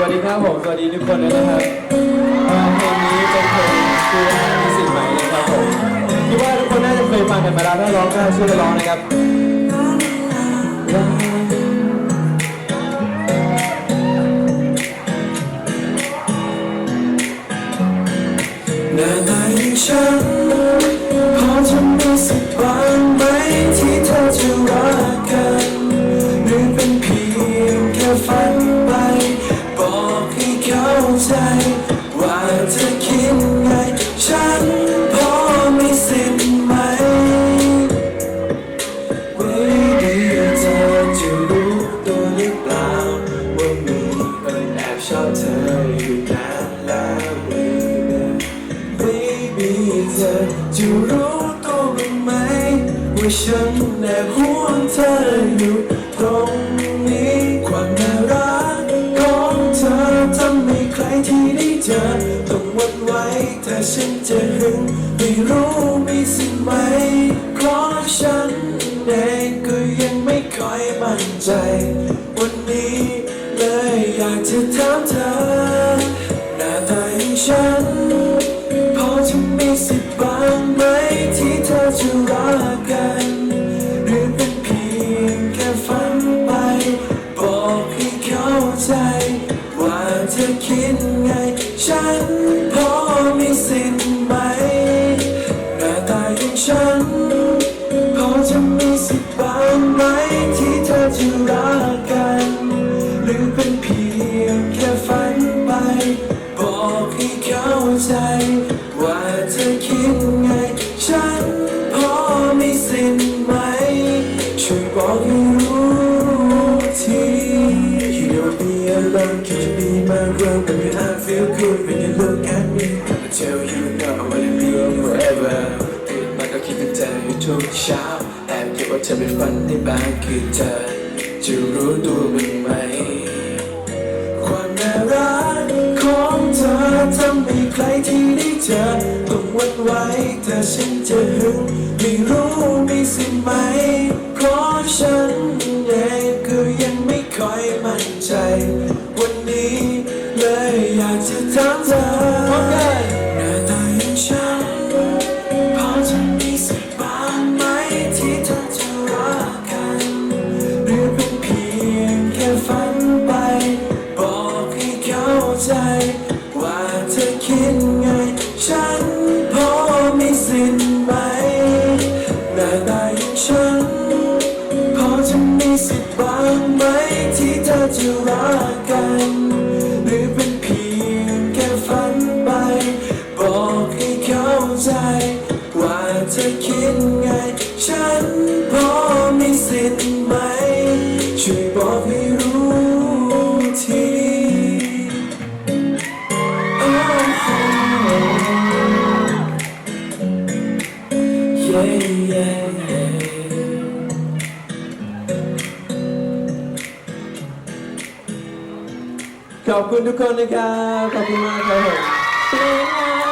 สวัสดีครับผมสวัสดีทุกคนด้วยนะครับเพลงนี้เป็นเพลงคือมีสิ่งใหม่นะครับผมคิดว่าทุกคนน่าจะเคยฟังกันมาแล้วถ้าร้องก็ช่วยกันร้องนะครับนาตาอย่างฉัน ชอบเธออยู่นานแล้ว Baby เธอจะรู้ตัวบ้างไหมว่าฉันแอบห่วงเธออยู่ตรงนี้ความน่ารักของเธอทำให้ใครที่ได้เจอต้องหวั่นไหวถ้าฉันจะหึงไม่รู้มีสิ่งไหมเพราะฉันเองก็ยังไม่ค่อยมั่นใจ วันนี้ เลยอยากจะถามเธอหน้าตาองฉัน พอจะมีสิทธิ์บ้างไหมที่เธอจะรักกัน หรือเป็นเพียงแค่ฝันไป บอกให้เข้าใจ ว่าเธอคิดไง ฉันพอมีสิทธิ์ไหม บอกให้เข้าใจ ว่าเธอคิดไง ฉันพอมีสิทธิ์ไหม ช่วยบอกให้รู้ที You don't be alone, can you be my girl? Baby, I feel good when you look at me. I tell you now, I wanna be forever. ตื่นมาก็คิดถึงเธออยู่ทุกเช้าแอบเก็บว่าเธอเป็นฝันในบางคืนเธอจะรู้ตัวบ้างไหม ต้องวันไว้ถ้าฉันจะหึงไม่รู้มีสิไหม เพราะฉันเองก็ยังไม่ค่อยมั่นใจ จะรักกัน หรือเป็นเพียงแค่ฝันไป บอกให้เข้าใจ ว่าเธอคิดไง ฉันพอมีสิทธิ์ไหม ช่วยบอกให้รู้ที Yeah, yeah, yeah. ขอบคุณทุกคนนะครับ ขอบคุณมากครับผมเพลงค่ะ